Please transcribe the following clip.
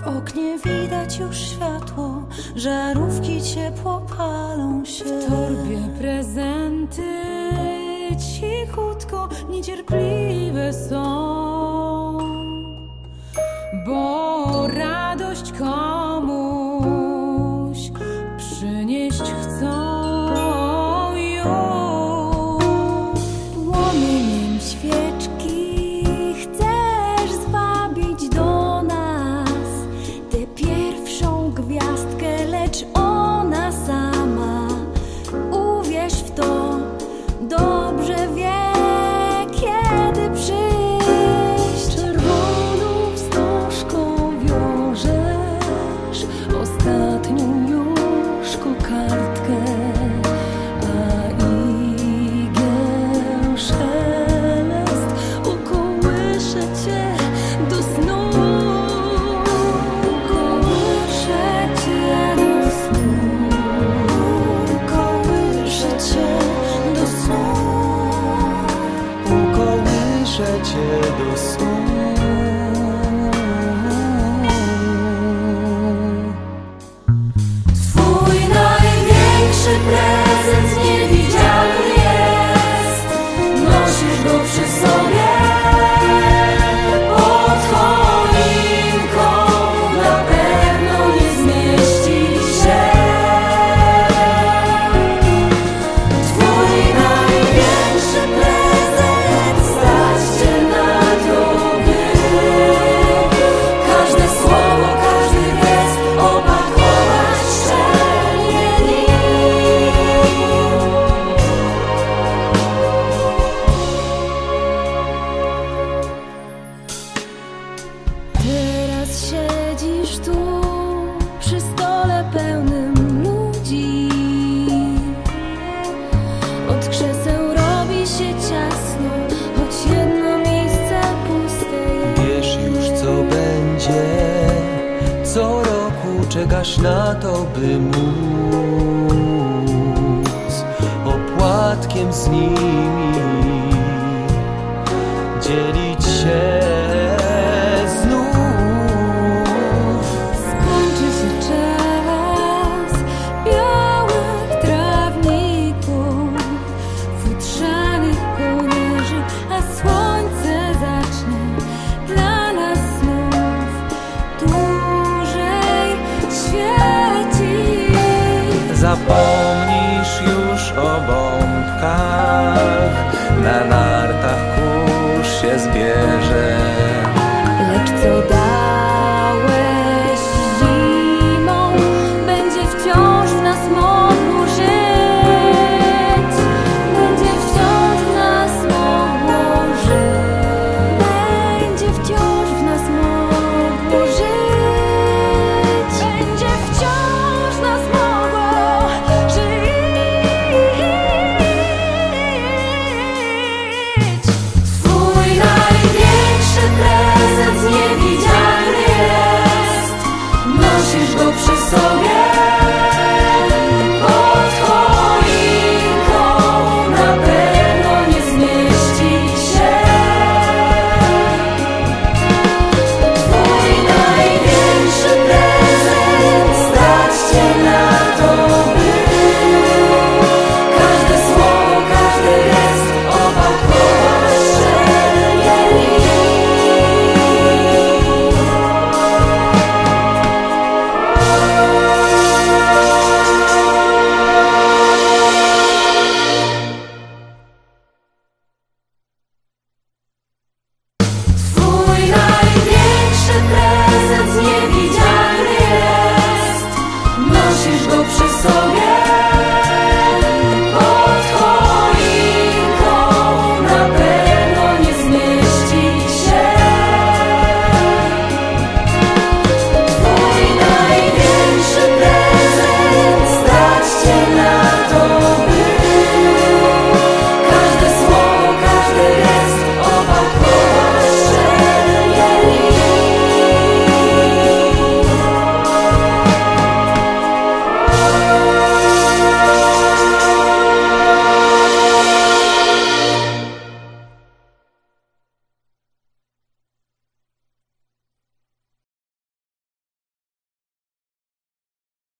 W oknie widać już światło, żarówki ciepło palą się. W torbie prezenty cichutko niecierpliwe są, bo radość kończy. cię do. po roku czekasz na to, by móc opłatkiem z nimi dzielić się. Zapomnisz już o bombkach Na nartach kurz się zbierze. Lecz co da